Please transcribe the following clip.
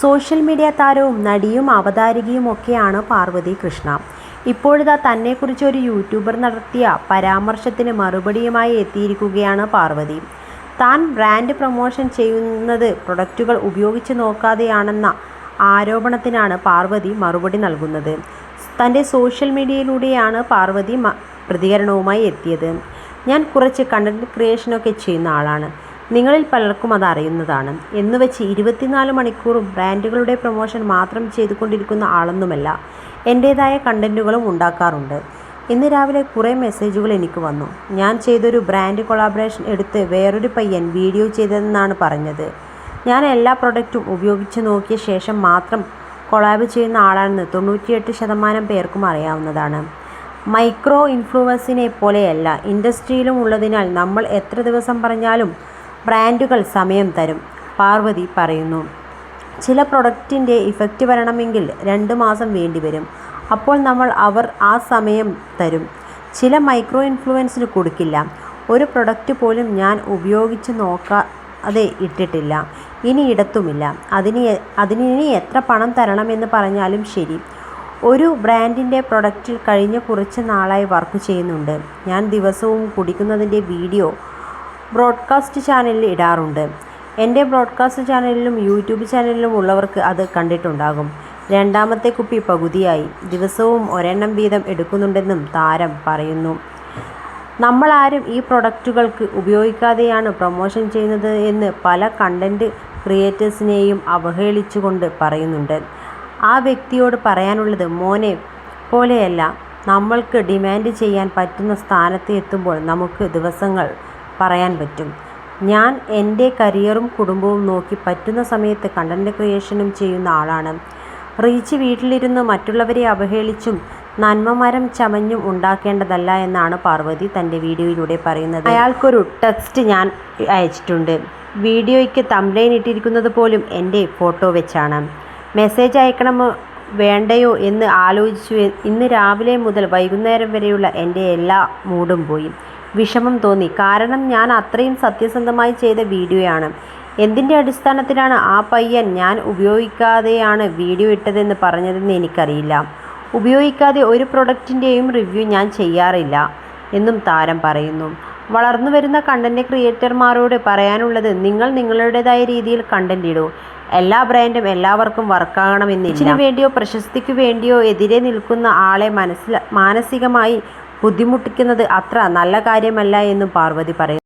Social media താരവും നടിയും അവതാരികയും ഒക്കെയാണ് പാർവതി കൃഷ്ണ. ഇപ്പോഴിതാ തന്നെക്കുറിച്ച് ഒരു യൂട്യൂബർ നടത്തിയ പരാമർശത്തിന് മറുപടിയുമായി എത്തിയിരിക്കുകയാണ് പാർവതി. താൻ ബ്രാൻഡ് പ്രൊമോഷൻ ചെയ്യുന്നത് പ്രൊഡക്റ്റുകൾ ഉപയോഗിച്ച് നോക്കാതെയാണെന്ന ആരോപണത്തിനാണ് പാർവതി മറുപടി നൽകുന്നത്. തന്റെ സോഷ്യൽ മീഡിയയിലൂടെയാണ് പാർവതി പ്രതികരണവുമായി എത്തിയത്. ഞാൻ കുറച്ച് കണ്ടന്റ് ക്രിയേഷനൊക്കെ ചെയ്യുന്ന ആളാണ്. നിങ്ങളിൽ പലർക്കും അത് അറിയുന്നതാണ്. എന്നുവെച്ച് ഇരുപത്തിനാല് മണിക്കൂറും ബ്രാൻഡുകളുടെ പ്രൊമോഷൻ മാത്രം ചെയ്തുകൊണ്ടിരിക്കുന്ന ആളൊന്നുമല്ല എന്റേതായ കണ്ടന്റുകളും ഉണ്ടാക്കാറുണ്ട്. ഇന്ന് രാവിലെ കുറേ മെസ്സേജുകൾ എനിക്ക് വന്നു. ഞാൻ ചെയ്തൊരു ബ്രാൻഡ് കൊളാബറേഷൻ എടുത്ത് വേറൊരു പയ്യൻ വീഡിയോ ചെയ്തതെന്നാണ് പറഞ്ഞത്. ഞാൻ എല്ലാ പ്രൊഡക്റ്റും ഉപയോഗിച്ച് നോക്കിയ ശേഷം മാത്രം കൊളാബ് ചെയ്യുന്ന ആളാണെന്ന് തൊണ്ണൂറ്റിയെട്ട് ശതമാനം പേർക്കും അറിയാവുന്നതാണ്. മൈക്രോ ഇൻഫ്ലുവൻസിനെ പോലെയല്ല ഇൻഡസ്ട്രിയിലും ഉള്ളതിനാൽ നമ്മൾ എത്ര ദിവസം പറഞ്ഞാലും ബ്രാൻഡുകൾ സമയം തരും പാർവതി പറയുന്നു. ചില പ്രൊഡക്റ്റിന്റെ ഇഫക്റ്റ് വരണമെങ്കിൽ രണ്ട് മാസം വേണ്ടിവരും അപ്പോൾ നമ്മൾ അവർ ആ സമയം തരും. ചില മൈക്രോ ഇൻഫ്ലുവൻസിന് കൊടുക്കില്ല. ഒരു പ്രൊഡക്റ്റ് പോലും ഞാൻ ഉപയോഗിച്ച് നോക്കാതെ ഇട്ടിട്ടില്ല. ഇനി ഇടത്തുമില്ല. അതിന് അതിനി ഇനി എത്ര പണം തരണമെന്ന് പറഞ്ഞാലും ശരി. ഒരു ബ്രാൻഡിന്റെ പ്രൊഡക്റ്റിൽ കഴിഞ്ഞ കുറച്ച് നാളായി വർക്ക് ചെയ്യുന്നുണ്ട്. ഞാൻ ദിവസവും കുടിക്കുന്നതിന്റെ വീഡിയോ ബ്രോഡ്കാസ്റ്റ് ചാനലിൽ ഇടാറുണ്ട്. എന്റെ ബ്രോഡ്കാസ്റ്റ് ചാനലിലും യൂട്യൂബ് ചാനലിലും ഉള്ളവർക്ക് അത് കണ്ടിട്ടുണ്ടാകും. രണ്ടാമത്തെ കുപ്പി പകുതിയായി. ദിവസവും ഒരെണ്ണം വീതം എടുക്കുന്നുണ്ടെന്നും താരം പറയുന്നു. നമ്മളാരും ഈ പ്രൊഡക്റ്റുകൾക്ക് ഉപയോഗിക്കാതെയാണ് പ്രൊമോഷൻ ചെയ്യുന്നത് എന്ന് പല കണ്ടന്റ് ക്രിയേറ്റേഴ്സിനെയും അവഹേളിച്ചുകൊണ്ട് പറയുന്നുണ്ട്. ആ വ്യക്തിയോട് പറയാനുള്ളത് മോനെ പോലെയല്ല. നമ്മൾക്ക് ഡിമാൻഡ് ചെയ്യാൻ പറ്റുന്ന സ്ഥാനത്ത് എത്തുമ്പോൾ നമുക്ക് ദിവസങ്ങൾ പറയാൻ പറ്റും. ഞാൻ എന്റെ കരിയറും കുടുംബവും നോക്കി പറ്റുന്ന സമയത്ത് കണ്ടന്റ് ക്രിയേഷനും ചെയ്യുന്ന ആളാണ്. റീച്ച് വീട്ടിലിരുന്ന് മറ്റുള്ളവരെ അവഹേളിച്ചും നന്മമരം ചമഞ്ഞും ഉണ്ടാക്കേണ്ടതല്ല എന്നാണ് പാർവതി തന്റെ വീഡിയോയിലൂടെ പറയുന്നത്. അയാൾക്കൊരു ടെക്സ്റ്റ് ഞാൻ അയച്ചിട്ടുണ്ട്. വീഡിയോയ്ക്ക് തംബ്ലൈൻ ഇട്ടിരിക്കുന്നത് പോലും എന്റെ ഫോട്ടോ വെച്ചാണ്. മെസ്സേജ് അയക്കണമോ വേണ്ടയോ എന്ന് ആലോചിച്ചു. ഇന്ന് രാവിലെ മുതൽ വൈകുന്നേരം വരെയുള്ള എന്റെ എല്ലാ മൂഡും പോയി. വിഷമം തോന്നി. കാരണം ഞാൻ അത്രയും സത്യസന്ധമായി ചെയ്ത വീഡിയോയാണ്. എന്തിന്റെ അടിസ്ഥാനത്തിലാണ് ആ പയ്യൻ ഞാൻ ഉപയോഗിക്കാതെയാണ് വീഡിയോ ഇട്ടതെന്ന് പറഞ്ഞതെന്ന് എനിക്കറിയില്ല. ഉപയോഗിക്കാതെ ഒരു പ്രൊഡക്റ്റിന്റെയും റിവ്യൂ ഞാൻ ചെയ്യാറില്ല എന്നും താരം പറയുന്നു. വളർന്നു വരുന്ന കണ്ടന്റ് ക്രിയേറ്റർമാരോട് പറയാനുള്ളത് നിങ്ങൾ നിങ്ങളുടേതായ രീതിയിൽ കണ്ടന്റ് ഇടൂ. എല്ലാ ബ്രാൻഡും എല്ലാവർക്കും വർക്കാകണമെന്നില്ല. ഇതിനു വേണ്ടിയോ പ്രശസ്തിക്ക് വേണ്ടിയോ എതിരെ നിൽക്കുന്ന ആളെ മനസ്സിൽ മാനസികമായി ബുദ്ധിമുട്ടിക്കുന്നത് അത്ര നല്ല കാര്യമല്ല എന്നും പാർവതി പറയുന്നു.